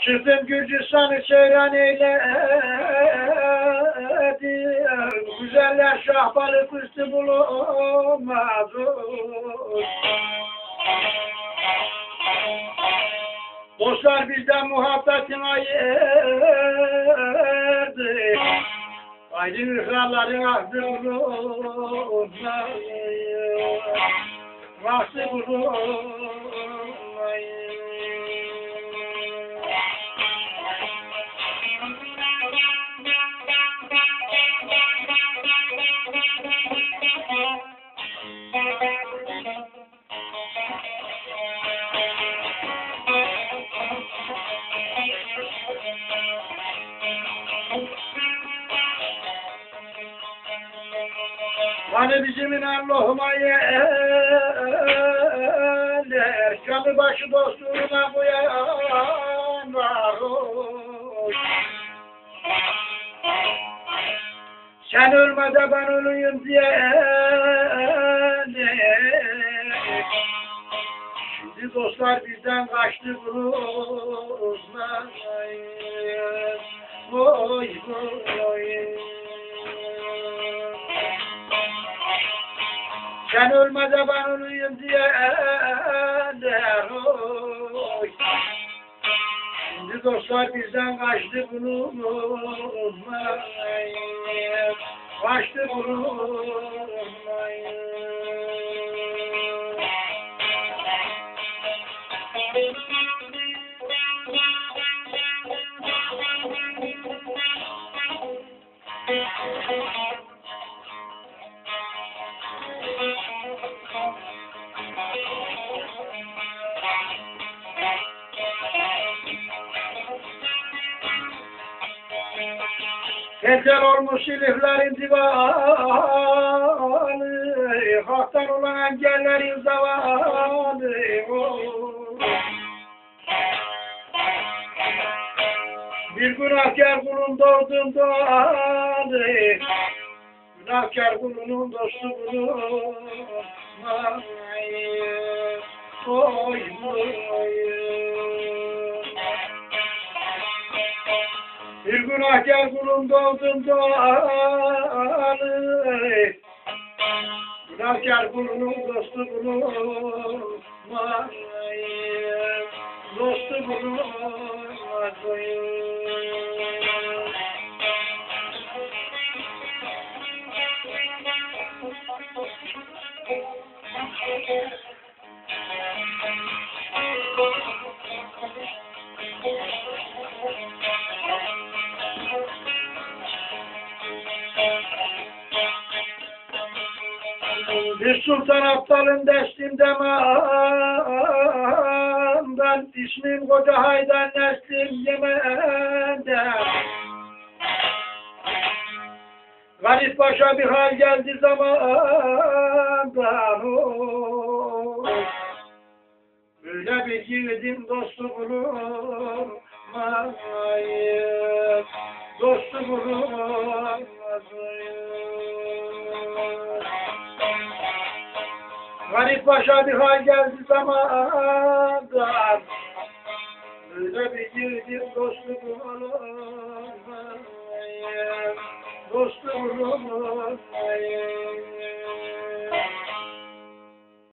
Çıktım Gürcistan'ı seyran eyledi. Güzeller şahbalı kıstı bulunmaz. Dostlar bizden muhabbetin ayırdı. Aydın ırkarların ahdı bulunmaz. Vakti bulunmaz. Hani bizim Allah'ıma yerler, canı başı dostluğuna koyan var oy. Sen ölmede ben ölüyüm diye Şimdi dostlar bizden kaçtı bulunmaz. Oy oy. Sen ölmede ben ölüyüm diye oy. Şimdi dostlar bizden kaçtı bulunmaz. Kaçtı bulunmaz. Tezel olmuş iliflerin divanı, haktan olan engellerin zavallı. Bir günahkar kulun doğdun doğalı, günahkar kulunun dostu bulunmaz. Oy günahkar kulun doğdun doğalı. Günahkar kulunun dostu bulunmaz Dostu bulunmaz Bir sultan aptalın destimde ben ismim koca haydan neslim Yemen'den. Garip başa bir hal geldi zamandan. Böyle bir yiğidin dostu bulunmaz Dostu bulunmaz Garip başa bir hal geldi zamandan. Böyle bir yiğidin dostu bulunmaz Dostu bulunmaz